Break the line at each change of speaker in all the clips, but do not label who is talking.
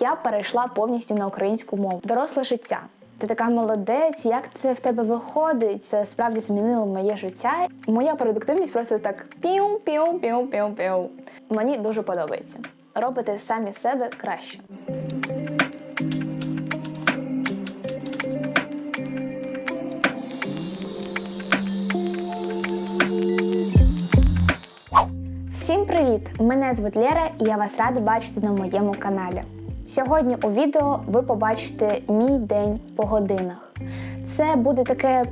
я перейшла повністю на українську мову. Доросле життя. Ти така молодець, як це в тебе виходить? Це справді змінило моє життя. Моя продуктивність просто так піу піу піу піу піу Мені дуже подобається. Робите самі себе краще. Всім привіт! Мене звуть Лера і я вас рада бачити на моєму каналі. Сьогодні у відео ви побачите мій день по годинах. Це буде таке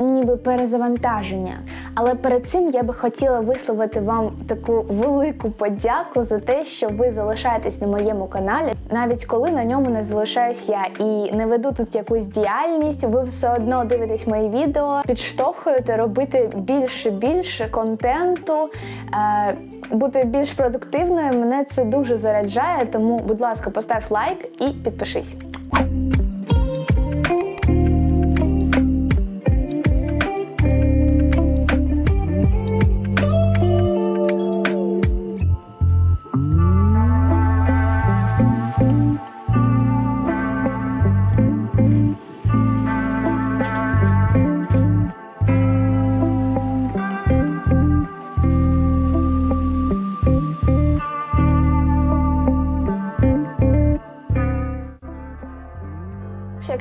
ніби перезавантаження. Але перед цим я би хотіла висловити вам таку велику подяку за те, що ви залишаєтесь на моєму каналі, навіть коли на ньому не залишаюсь я і не веду тут якусь діяльність. Ви все одно дивитесь мої відео, підштовхуєте робити більше більше контенту. Е, бути більш продуктивною мене це дуже заряджає. Тому, будь ласка, постав лайк і підпишись.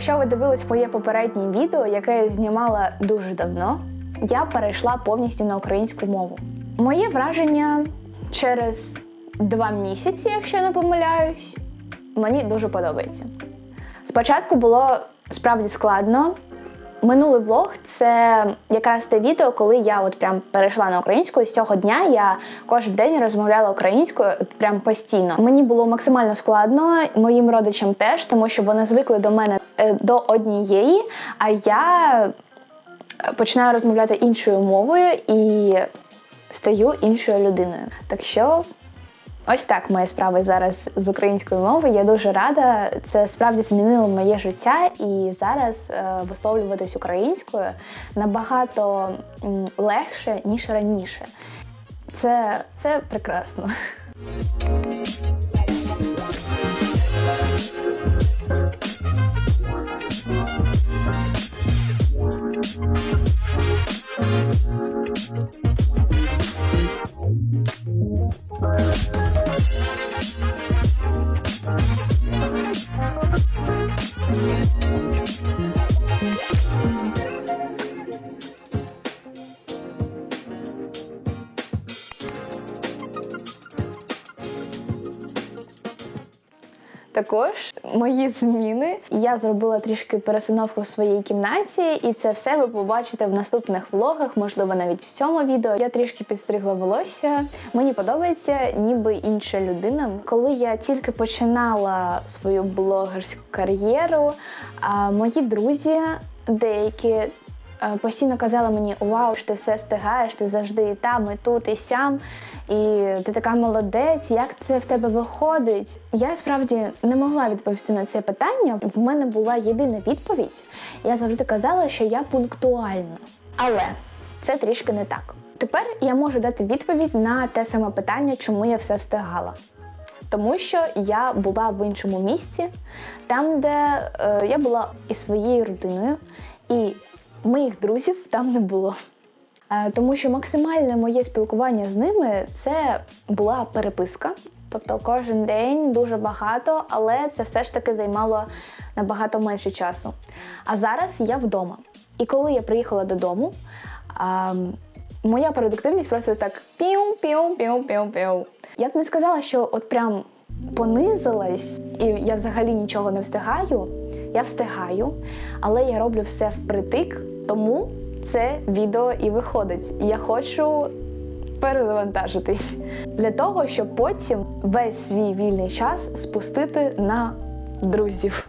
Якщо ви дивились моє попереднє відео, яке я знімала дуже давно, я перейшла повністю на українську мову. Моє враження через два місяці, якщо не помиляюсь, мені дуже подобається. Спочатку було справді складно. Минулий влог це якраз те відео, коли я от прям перейшла на українську. І з цього дня я кожен день розмовляла українською прям постійно. Мені було максимально складно, моїм родичам теж, тому що вони звикли до мене до однієї, а я починаю розмовляти іншою мовою і стаю іншою людиною. Так що Ось так мої справи зараз з українською мовою. Я дуже рада. Це справді змінило моє життя, і зараз е, висловлюватись українською набагато м, легше ніж раніше. Це, це прекрасно. Також мої зміни я зробила трішки пересиновку в своїй кімнаті, і це все ви побачите в наступних влогах, можливо, навіть в цьому відео. Я трішки підстригла волосся. Мені подобається, ніби інша людина. Коли я тільки починала свою блогерську кар'єру, мої друзі деякі. Е, Постійно казала мені, вау, ти все стигаєш, ти завжди і там, і тут, і сям, і ти така молодець, як це в тебе виходить? Я справді не могла відповісти на це питання. В мене була єдина відповідь. Я завжди казала, що я пунктуальна. Але це трішки не так. Тепер я можу дати відповідь на те саме питання, чому я все встигала. Тому що я була в іншому місці, там, де е, я була із своєю родиною, і моїх друзів там не було. Е, Тому що максимальне моє спілкування з ними це була переписка. Тобто кожен день дуже багато, але це все ж таки займало набагато менше часу. А зараз я вдома. І коли я приїхала додому, а, моя продуктивність просто так піу-піу-піу-піу-піу. Я б не сказала, що от прям понизилась, і я взагалі нічого не встигаю. Я встигаю, але я роблю все впритик, тому це відео і виходить. Я хочу перезавантажитись для того, щоб потім весь свій вільний час спустити на друзів.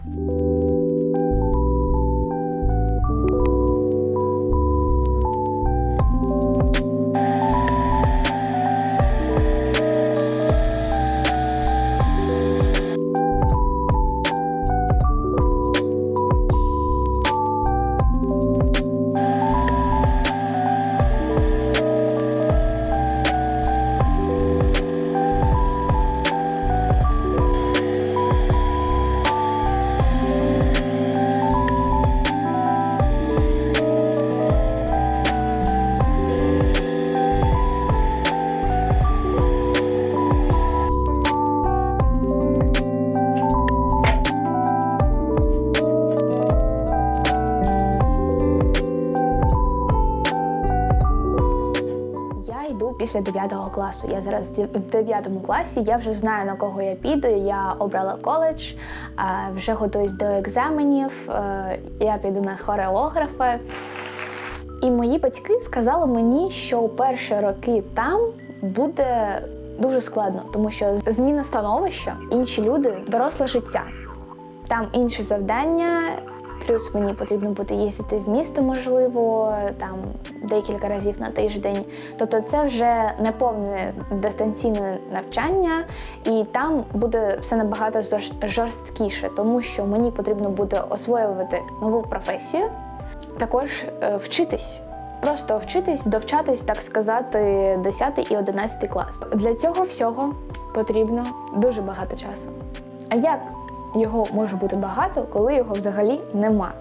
Після 9 класу. Я зараз в 9 класі, я вже знаю на кого я піду. Я обрала коледж, вже готуюсь до екзаменів. е, Я піду на хореографа. І мої батьки сказали мені, що у перші роки там буде дуже складно, тому що зміна становища, інші люди, доросле життя. Там інші завдання, плюс мені потрібно буде їздити в місто, можливо, там декілька разів на тиждень. Тобто це вже не повне дистанційне навчання, і там буде все набагато жорсткіше, тому що мені потрібно буде освоювати нову професію, також е, вчитись. Просто вчитись, довчатись, так сказати, 10 і 11 клас. Для цього всього потрібно дуже багато часу. А як його може бути багато, коли його взагалі нема?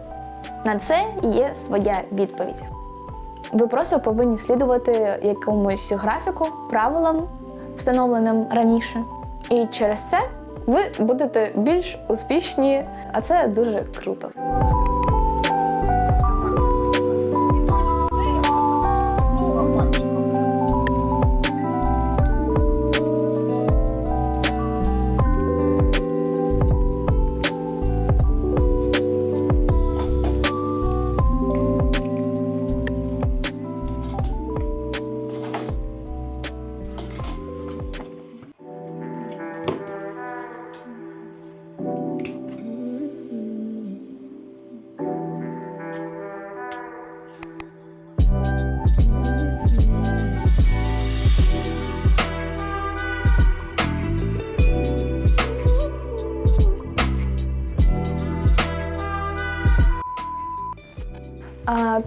На це є своя відповідь. Ви просто повинні слідувати якомусь графіку, правилам, встановленим раніше. І через це ви будете більш успішні, а це дуже круто.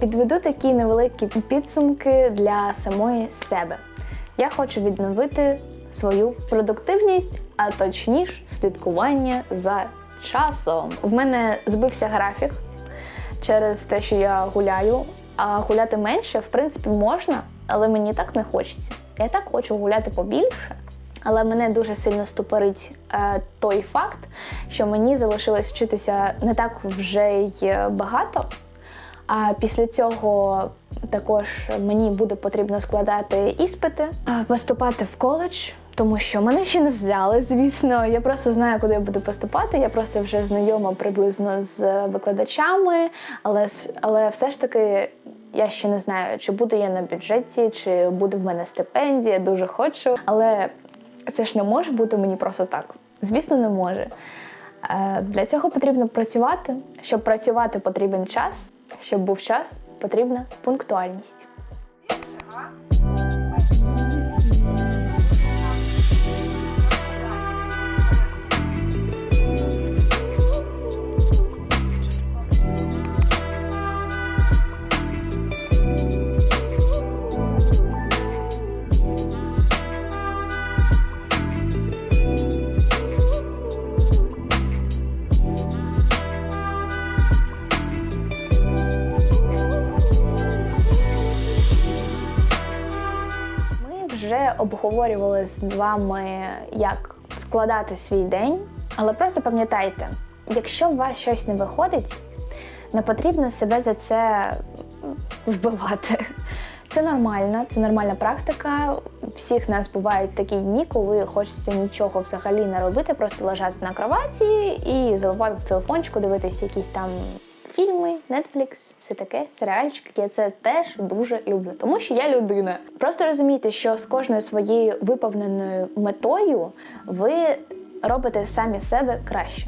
Підведу такі невеликі підсумки для самої себе. Я хочу відновити свою продуктивність, а точніше слідкування за часом. В мене збився графік через те, що я гуляю. А гуляти менше, в принципі, можна, але мені так не хочеться. Я так хочу гуляти побільше. Але мене дуже сильно ступорить е, той факт, що мені залишилось вчитися не так вже й е, багато. А після цього також мені буде потрібно складати іспити, поступати в коледж, тому що мене ще не взяли, звісно. Я просто знаю, куди я буду поступати. Я просто вже знайома приблизно з викладачами, але, але все ж таки. Я ще не знаю, чи буду я на бюджеті, чи буде в мене стипендія, дуже хочу. Але це ж не може бути мені просто так. Звісно, не може. Е, Для цього потрібно працювати. Щоб працювати, потрібен час. Щоб був час, потрібна пунктуальність. Обговорювали з вами, як складати свій день, але просто пам'ятайте, якщо у вас щось не виходить, не потрібно себе за це вбивати. Це нормально, це нормальна практика. Всіх нас бувають такі дні, коли хочеться нічого взагалі не робити, просто лежати на кроваті і заливати телефончику, дивитися якісь там фільми, Netflix, все таке, серіальчики. Я це теж дуже люблю, тому що я людина. Просто розумійте, що з кожною своєю виповненою метою ви робите самі себе краще.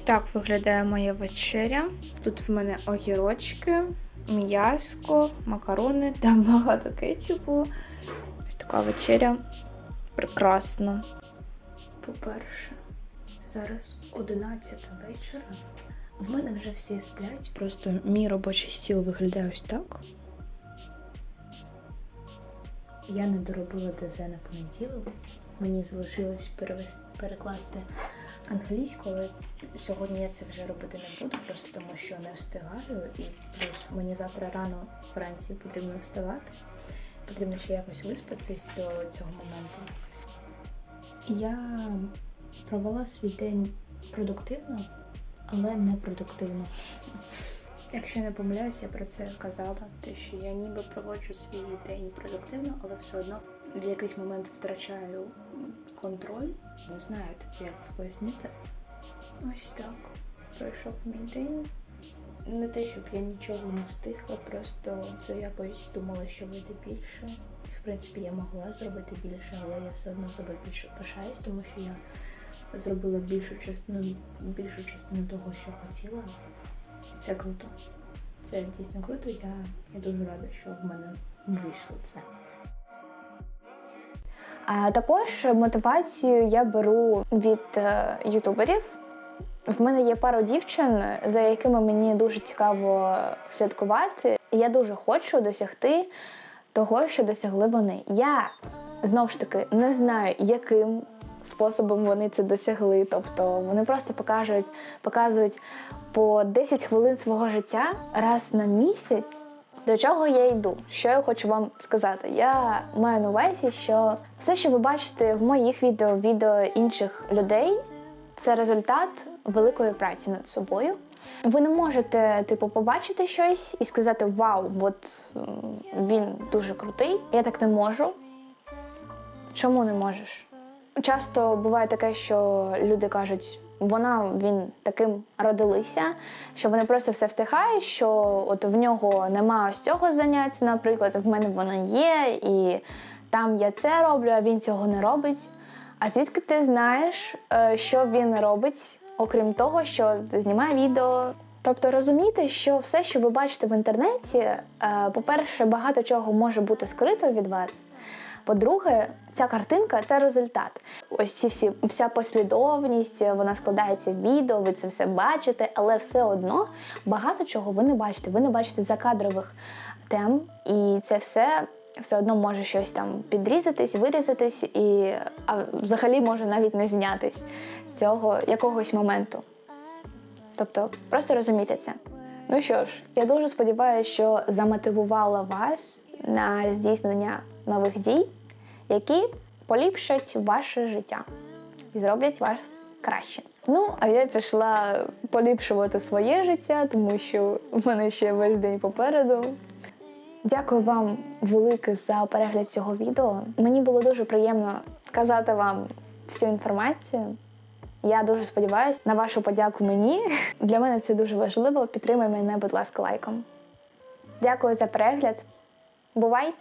Ось так виглядає моя вечеря. Тут в мене огірочки, м'яско, макарони та багато кетчупу. Ось така вечеря прекрасна. По-перше, зараз 11 вечора, В мене вже всі сплять, просто мій робочий стіл виглядає ось так. Я не доробила ДЗ на понеділок. Мені залишилось перекласти англійську, але сьогодні я це вже робити не буду, просто тому що не встигаю. І плюс мені завтра рано вранці потрібно вставати. Потрібно ще якось виспатись до цього моменту. Я провела свій день продуктивно, але не продуктивно. Якщо не помиляюсь, я про це казала, те, що я ніби проводжу свій день продуктивно, але все одно в якийсь момент втрачаю контроль. Не знаю, як це пояснити. Ось так. Пройшов мій день. Не те, щоб я нічого не встигла, просто це якось думала, що вийде більше. В принципі, я могла зробити більше, але я все одно себе більше пишаюсь, тому що я зробила більшу частину, більшу частину того, що хотіла. Це круто. Це дійсно круто. Я, я дуже рада, що в мене вийшло це.
А також мотивацію я беру від е, ютуберів. В мене є пара дівчин, за якими мені дуже цікаво слідкувати. Я дуже хочу досягти того, що досягли вони. Я знову ж таки не знаю, яким способом вони це досягли. Тобто вони просто покажуть, показують по 10 хвилин свого життя раз на місяць. До чого я йду? Що я хочу вам сказати? Я маю на увазі, що все, що ви бачите в моїх відео, відео інших людей, це результат великої праці над собою. Ви не можете, типу, побачити щось і сказати Вау, от він дуже крутий. Я так не можу. Чому не можеш? Часто буває таке, що люди кажуть, вона він таким родилися, що вони просто все встигають, що от в нього нема ось цього заняття, наприклад, в мене воно є, і там я це роблю, а він цього не робить. А звідки ти знаєш, е, що він робить, окрім того, що знімає відео? Тобто розуміти, що все, що ви бачите в інтернеті, е, по-перше, багато чого може бути скрито від вас. По-друге, ця картинка це результат. Ось ці всі вся послідовність, вона складається в відео, ви це все бачите, але все одно багато чого ви не бачите. Ви не бачите закадрових тем, і це все все одно може щось там підрізатись, вирізатись, і а взагалі може навіть не знятись цього якогось моменту. Тобто, просто розумійте це. Ну що ж, я дуже сподіваюся, що замотивувала вас на здійснення нових дій, які поліпшать ваше життя і зроблять вас краще. Ну, а я пішла поліпшувати своє життя, тому що в мене ще весь день попереду. Дякую вам велике за перегляд цього відео. Мені було дуже приємно казати вам всю інформацію. Я дуже сподіваюся на вашу подяку мені. Для мене це дуже важливо. Підтримай мене, будь ласка, лайком. Дякую за перегляд. Бувай!